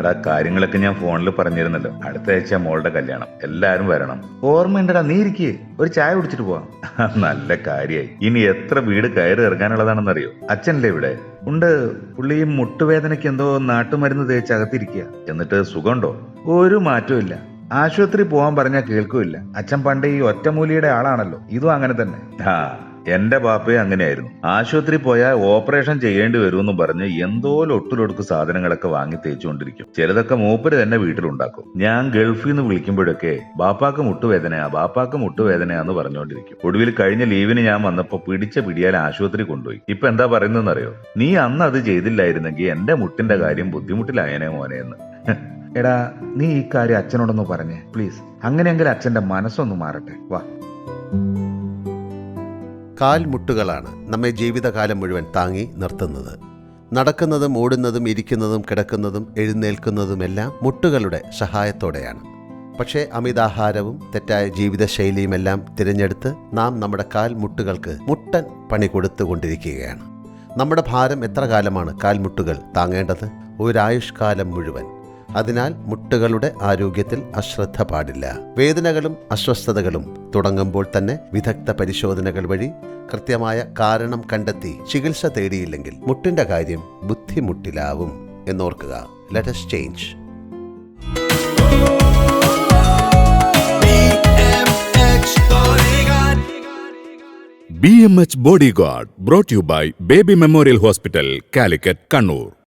എടാ കാര്യങ്ങളൊക്കെ ഞാൻ ഫോണിൽ പറഞ്ഞിരുന്നല്ലോ. അടുത്ത ആഴ്ച മോളുടെ കല്യാണം. എല്ലാരും വരണം. ഓർമ്മയുണ്ടടാ നീ ഇരിക്കേ. ഒരു ചായ കുടിച്ചിട്ട് പോവാം. നല്ല കാര്യായി. ഇനി എത്ര വീട് കയറി ഇറങ്ങാനുള്ളതാണെന്നറിയോ? അച്ഛനല്ലേ ഇവിടെ? ഉണ്ട്. പുള്ളി മുട്ടുവേദനയ്ക്ക് എന്തോ നാട്ടുമരുന്ന് തേച്ച് അകത്തിരിക്കുക എന്നിട്ട് സുഖമുണ്ടോ? ഒരു മാറ്റവും ഇല്ല. ആശുപത്രി പോവാൻ പറഞ്ഞാൽ കേൾക്കൂല്ല അച്ഛൻ പണ്ട് ഈ ഒറ്റമൂലിയുടെ ആളാണല്ലോ. ഇതും അങ്ങനെ തന്നെ. ആ എന്റെ ബാപ്പയും അങ്ങനെയായിരുന്നു. ആശുപത്രി പോയാൽ ഓപ്പറേഷൻ ചെയ്യേണ്ടി വരുമെന്ന് പറഞ്ഞ് എന്തോ ലൊട്ടിലൊടുക്ക് സാധനങ്ങളൊക്കെ വാങ്ങി തേച്ചുകൊണ്ടിരിക്കും. ചിലതൊക്കെ മൂപ്പര് തന്നെ വീട്ടിലുണ്ടാക്കും. ഞാൻ ഗൾഫിൽ നിന്ന് വിളിക്കുമ്പോഴൊക്കെ ബാപ്പാക്ക് മുട്ടുവേദനയാ ബാപ്പാക്ക് മുട്ടുവേദനയാന്ന് പറഞ്ഞുകൊണ്ടിരിക്കും. ഒടുവിൽ കഴിഞ്ഞ ലീവിന് ഞാൻ വന്നപ്പോ പിടിച്ച പിടിയാൽ ആശുപത്രി കൊണ്ടുപോയി. ഇപ്പൊ എന്താ പറയുന്നറിയോ നീ അന്ന് അത് ചെയ്തില്ലായിരുന്നെങ്കിൽ എന്റെ മുട്ടിന്റെ കാര്യം ബുദ്ധിമുട്ടിലായനെ മോനെ എന്ന്. എടാ നീ ഈ കാര്യം അച്ഛനോടൊന്ന് പറഞ്ഞേ പ്ലീസ്. അങ്ങനെയെങ്കിൽ അച്ഛന്റെ മനസ്സൊന്ന് മാറട്ടെ. വാ. കാൽമുട്ടുകളാണ് നമ്മെ ജീവിതകാലം മുഴുവൻ താങ്ങി നിർത്തുന്നത്. നടക്കുന്നതും ഓടുന്നതും ഇരിക്കുന്നതും കിടക്കുന്നതും എഴുന്നേൽക്കുന്നതുമെല്ലാം മുട്ടുകളുടെ സഹായത്തോടെയാണ്. പക്ഷേ അമിതാഹാരവും തെറ്റായ ജീവിതശൈലിയുമെല്ലാം തിരഞ്ഞെടുത്ത് നാം നമ്മുടെ കാൽമുട്ടുകൾക്ക് മുട്ടൻ പണി കൊടുത്തുകൊണ്ടിരിക്കുകയാണ്. നമ്മുടെ ഭാരം എത്ര കാലമാണ് കാൽമുട്ടുകൾ താങ്ങേണ്ടത്? ഒരായുഷ്കാലം മുഴുവൻ അതിനാൽ മുട്ടുകളുടെ ആരോഗ്യത്തിൽ അശ്രദ്ധ പാടില്ല. വേദനകളും അസ്വസ്ഥതകളും തുടങ്ങുമ്പോൾ തന്നെ വിദഗ്ധ പരിശോധനകൾ വഴി കൃത്യമായ കാരണം കണ്ടെത്തി ചികിത്സ തേടിയില്ലെങ്കിൽ മുട്ടിന്റെ കാര്യം ബുദ്ധിമുട്ടിലാവും എന്നോർക്കുക. Let's change. B M H bodyguard brought you by Baby Memorial Hospital Calicut Kannur